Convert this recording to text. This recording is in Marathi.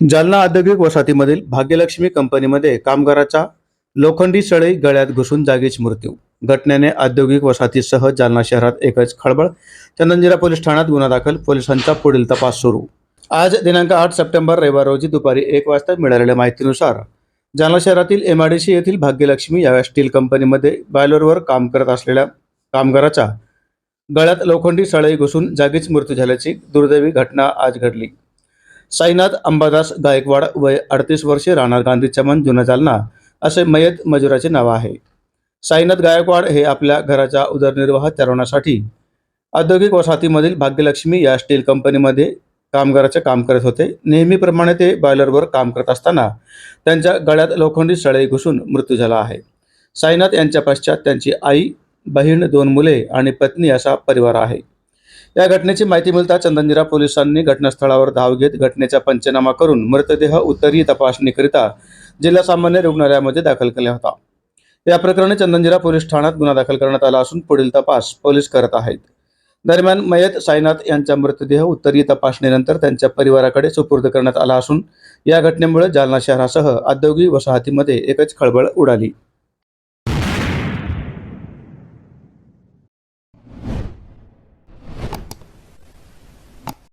जालना औद्योगिक वसाहतीमधील भाग्यलक्ष्मी कंपनीमध्ये कामगाराचा लोखंडी सळई गळ्यात घुसून जागीच मृत्यू. घटनेने औद्योगिक वसाहतीसह जालना शहरात एकच खळबळ चंदनजिरा पोलीस ठाण्यात गुन्हा दाखल पोलिसांचा पुढील तपास सुरू. आज दिनांक आठ सप्टेंबर रविवार रोजी दुपारी एक वाजता मिळालेल्या माहितीनुसार जालना शहरातील एमआयडीसी येथील भाग्यलक्ष्मी या स्टील कंपनीमध्ये बॉयलरवर काम करत असलेल्या कामगाराचा गळ्यात लोखंडी सळई घुसून जागीच मृत्यू झाल्याची दुर्दैवी घटना आज घडली. साईनाथ अंबादास गायकवाड वय अडतीस वर्षे राहणार गांधी चमन जुना जालना असे मयत मजुराचे नाव आहे. साईनाथ गायकवाड हे आपल्या घराचा उदरनिर्वाह चालवण्यासाठी औद्योगिक वसाहतीमधील भाग्यलक्ष्मी या स्टील कंपनीमध्ये कामगाराचे काम करत होते. नेहमीप्रमाणे ते बॉयलरवर काम करत असताना त्यांच्या गळ्यात लोखंडी सळई घुसून मृत्यू झाला आहे. साईनाथ यांच्या पश्चात त्यांची आई बहीण दोन मुले आणि पत्नी असा परिवार आहे. या घटनेची माहिती मिळता चंदनजिरा पोलिसांनी घटनास्थळावर धाव घेत घटनेचा पंचनामा करून मृतदेह उत्तरीय तपासणीकरिता जिल्हा सामान्य रुग्णालयामध्ये दाखल केला होता. या प्रकरणी चंदनजिरा पोलीस ठाण्यात गुन्हा दाखल करण्यात आला असून पुढील तपास पोलीस करत आहेत. दरम्यान मयत साईनाथ यांचा मृतदेह उत्तरीय तपासणीनंतर त्यांच्या परिवाराकडे सुपूर्द करण्यात आला असून या घटनेमुळे जालना शहरासह औद्योगिक वसाहतीमध्ये एकच खळबळ उडाली.